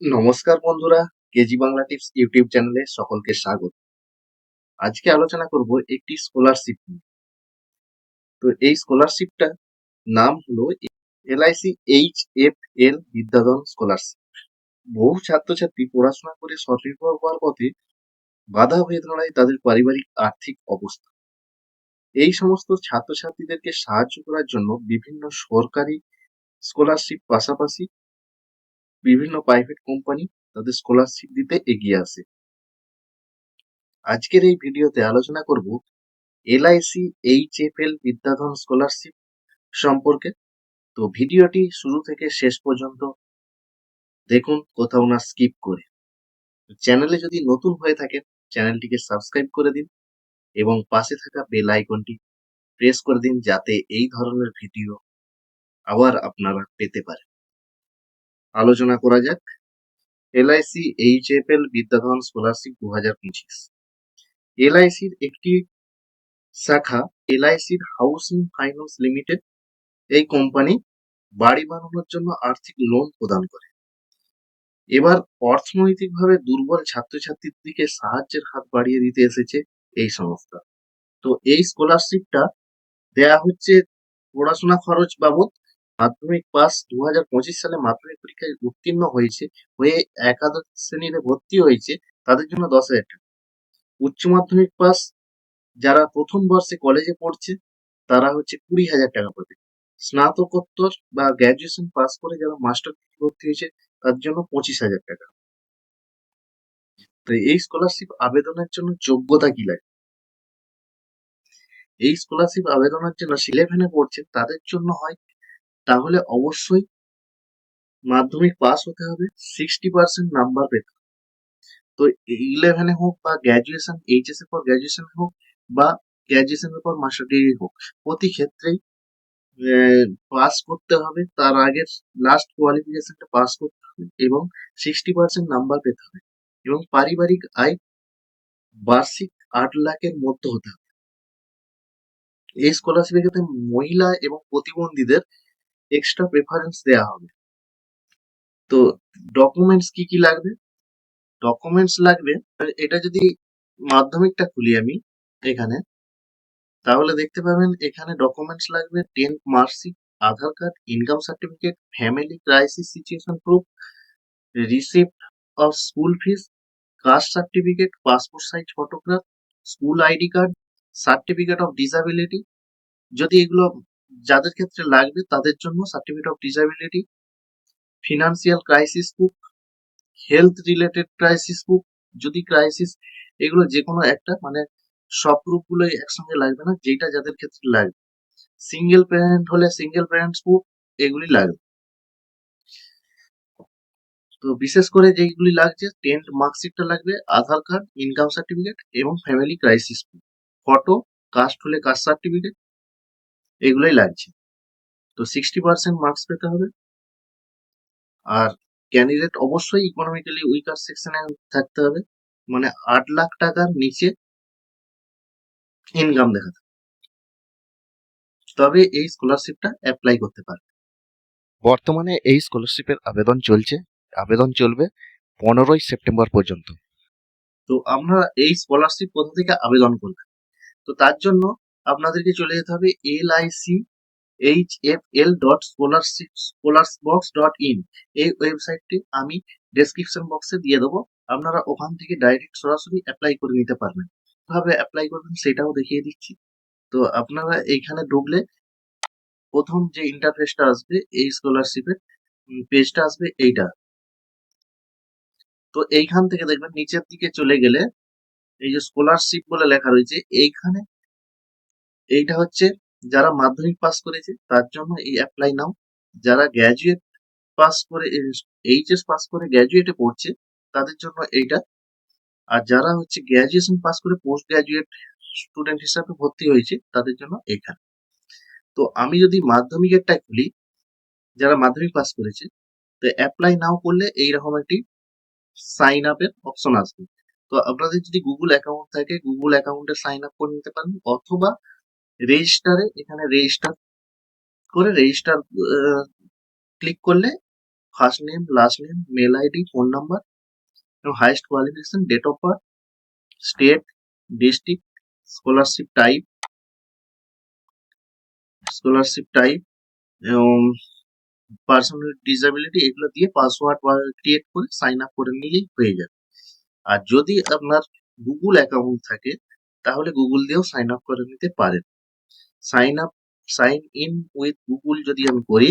নমস্কার বন্ধুরা, KG Bangla tips YouTube চ্যানেলে সকলকে স্বাগত। আজকে আলোচনা করব একটি স্কলারশিপ নিয়ে। তো এই স্কলারশিপটা নাম হলো LIC H F L Vidyadhan scholarship বহু ছাত্রছাত্রী পড়াশোনা করে স্বনির্ভর হওয়ার পথে বাধা হয়ে দাঁড়ায় তাদের পারিবারিক আর্থিক অবস্থা। এই সমস্ত ছাত্রছাত্রীদেরকে সাহায্য করার জন্য বিভিন্ন সরকারি স্কলারশিপ পাশাপাশি বিভিন্ন প্রাইভেট কোম্পানি তাদের স্কলারশিপ দিতে এগিয়ে আসে। আজকের এই ভিডিওতে আলোচনা করব এলআইসি এইচএফএল বিদ্যাধন স্কলারশিপ সম্পর্কে। তো ভিডিওটি শুরু থেকে শেষ পর্যন্ত দেখুন, কোথাও না স্কিপ করে। চ্যানেলে যদি নতুন হয়ে থাকেন চ্যানেলটিকে সাবস্ক্রাইব করে দিন এবং পাশে থাকা বেল আইকনটি প্রেস করে দিন, যাতে এই ধরনের ভিডিও আবার আপনারা পেতে পারেন। আলোচনা করা যাক। এলআইসি এইচএফএল বিদ্যাধন স্কলারশিপ দু হাজার পঁচিশ এলআইসির একটি শাখা এলআইসির হাউসিং ফাইন্যান্স লিমিটেড, এই কোম্পানি বাড়ি বানানোর জন্য আর্থিক লোন প্রদান করে। এবার অর্থনৈতিকভাবে দুর্বল ছাত্রছাত্রীর দিকে সাহায্যের হাত বাড়িয়ে দিতে এসেছে এই সংস্থা। তো এই স্কলারশিপটা দেয়া হচ্ছে পড়াশোনা খরচ বাবদ মাধ্যমিক পাস দু হাজার পঁচিশ সালে মাধ্যমিক পরীক্ষায় উত্তীর্ণ হয়েছে, হয়ে একাদশ শ্রেণীতে ভর্তি হয়েছে, তাদের জন্য দশ হাজার টাকা। উচ্চ মাধ্যমিক পাস যারা প্রথম বর্ষে কলেজে পড়ছে, তারা হচ্ছে কুড়ি হাজার টাকা পাবে। স্নাতকোত্তর বা গ্র্যাজুয়েশন পাস করে যারা মাস্টার ভর্তি হয়েছে, তার জন্য পঁচিশ হাজার টাকা। তো এই স্কলারশিপ আবেদনের জন্য যোগ্যতা কি লাগে? এই স্কলারশিপ আবেদনের জন্য ইলেভেনে পড়ছে, তাদের জন্য হয় তাহলে অবশ্যই মাধ্যমিক পাস হতে হবে সিক্সটি পার্সেন্ট নাম্বার পেতে। তো ইলেভেনে হোক বা গ্র্যাজুয়েশন এইচএস এর পর গ্র্যাজুয়েশন হোক বা গ্র্যাজুয়েশনের পর মাস্টার ডিগ্রি হোক, প্রতি ক্ষেত্রেই পাস করতে হবে, তার আগের লাস্ট কোয়ালিফিকেশনটা পাস করতে হবে এবং সিক্সটি পার্সেন্ট নাম্বার পেতে হবে এবং পারিবারিক আয় বার্ষিক আট লাখের মধ্যে হতে হবে এই স্কলারশিপের ক্ষেত্রে মহিলা এবং প্রতিবন্ধীদের এক্সট্রা প্রেফারেন্স দেওয়া হবে। তো ডকুমেন্টস কি কি লাগবে? ডকুমেন্টস লাগবে, এটা যদি মাধ্যমিকটা খুলি আমি এখানে, তাহলে দেখতে পাবেন এখানে ডকুমেন্টস লাগবে tenth marksheet Aadhaar card income certificate family crisis situation proof receipt of school fees caste certificate passport size photograph school ID card certificate of disability যদি এগুলো যাদের ক্ষেত্রে লাগবে তাদের জন্য certificate of disability financial crisis book health related crisis book যদি crisis এগুলো যে কোনো একটা মানে সব গ্রুপগুলোই একসঙ্গে লাগবে না যেটা যাদের ক্ষেত্রে লাগবে। সিঙ্গেল প্যারেন্ট হলে সিঙ্গেল প্যারেন্টস বুক এগুলি লাগবে। তো বিশেষ করে যেগুলি লাগছে টেন্ট মার্কশিটটা লাগবে, আধার কার্ড ইনকাম সার্টিফিকেট এবং family crisis book photo caste হলে কাস্ট সার্টিফিকেট এগুলোই লাগছে। তো সিক্সটি পার্সেন্ট মার্কস পেতে হবে। আর ক্যান্ডিডেট অবশ্যই ইকোনমিক্যালি উইকার সেকশনে থাকতে হবে। মানে আট লাখ টাকার নিচে ইনকাম দেখাতে। তবে এই স্কলারশিপটা অ্যাপ্লাই করতে পারবে। বর্তমানে এই স্কলারশিপের আবেদন চলছে। আবেদন চলবে পনেরোই সেপ্টেম্বর পর্যন্ত। তো আমরা এই স্কলারশিপ কোথা থেকে আবেদন করবেন তো তার জন্য আপনাদেরকে চলে যেতে হবে L I C H F L dot scholarship scholars box dot in এই ওয়েবসাইটটি আমি ডেসক্রিপশন বক্সে দিয়ে দেবো। আপনারা ওখান থেকে ডাইরেক্ট সরাসরি অ্যাপ্লাই করে নিতে পারবেন। কীভাবে অ্যাপ্লাই করবেন সেটাও দেখিয়ে দিচ্ছি। তো আপনারা এইখানে ঢুকলে প্রথম যে ইন্টারফেসটা আসবে, এই স্কলারশিপের পেজটা আসবে এইটা। তো এইখান থেকে দেখবেন নিচের দিকে চলে গেলে এই যে স্কলারশিপ বলে লেখা রয়েছে, এইখানে এইটা হচ্ছে যারা মাধ্যমিক পাস করেছে, তার জন্য এই অ্যাপ্লাই নাও। যারা গ্র্যাজুয়েট পাস করে এইচএস পাস করে গ্র্যাজুয়েটে পড়ছে, তাদের জন্য এইটা। আর যারা হচ্ছে গ্র্যাজুয়েশন পাস করে পোস্ট গ্র্যাজুয়েট স্টুডেন্ট হিসাবে ভর্তি হয়েছে, তাদের জন্য এইখানে। তো আমি যদি মাধ্যমিকেরটা খুলি, যারা মাধ্যমিক পাস করেছে, তো অ্যাপ্লাই নাও করলে এইরকম একটি সাইন আপের অপশন আসবে। তো আপনাদের যদি গুগল অ্যাকাউন্ট থাকে গুগল অ্যাকাউন্টে সাইন আপ করে নিতে পারেন, অথবা রেজিস্টারে এখানে রেজিস্টার করে রেজিস্টার ক্লিক করলে first name last name mail ID phone number এবং highest qualification date of birth state district scholarship type scholarship type এবং পার্সোনাল ডিসএবিলিটি এগুলো দিয়ে পাসওয়ার্ড ক্রিয়েট করে সাইন আপ করে নিলেই হয়ে যাবে। আর যদি আপনার গুগল অ্যাকাউন্ট থাকে, তাহলে গুগল দিয়েও সাইন আপ করে নিতে পারেন। Sign up sign in with Google যদি আমি করি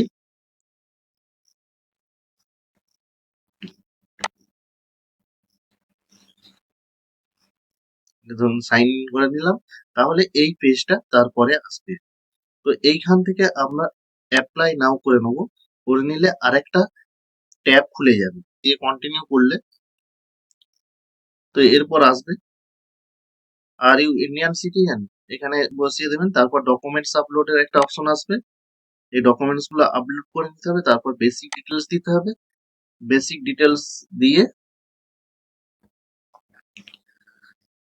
ধরুন সাইন ইন করে নিলাম, তাহলে এই পেজটা তারপরে আসবে। তো এইখান থেকে আমরা অ্যাপ্লাই নাও করে নেব, করে নিলে আরেকটা ট্যাব খুলে যাবে, দিয়ে কন্টিনিউ করলে। তো এরপর আসবে আর ইউ ইন্ডিয়ান সিটিজেন এখানে বসিয়ে দেবেন, তারপর ডকুমেন্টস আপলোডের একটা অপশন আসবে। এই ডকুমেন্টসগুলো আপলোড করে নিতে হবে, তারপর বেসিক ডিটেলস দিতে হবে। বেসিক ডিটেলস দিয়ে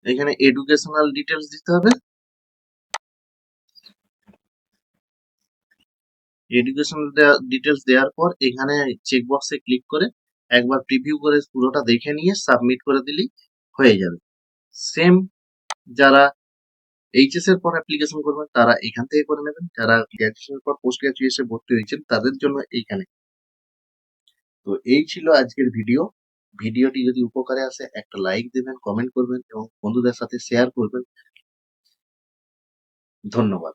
এখানে এডুকেশনাল ডিটেলস দিতে হবে। এডুকেশনাল ডিটেলস দেওয়ার পর এখানে চেকবক্সে ক্লিক করে একবার প্রিভিউ করে পুরোটা দেখে নিয়ে সাবমিট করে দিলেই হয়ে যাবে। সেম যারা এইচএস এর পর অ্যাপ্লিকেশন করবেন, তারা এখান থেকে করে নেবেন। যারা গ্র্যাজুয়েশনের পর পোস্ট গ্র্যাজুয়েশনে ভর্তি হয়েছেন, তাদের জন্য এইখানে। তো এই ছিল আজকের ভিডিও ভিডিওটি যদি উপকারে আসে, একটা লাইক দেবেন কমেন্ট করবেন এবং বন্ধুদের সাথে শেয়ার করবেন। ধন্যবাদ।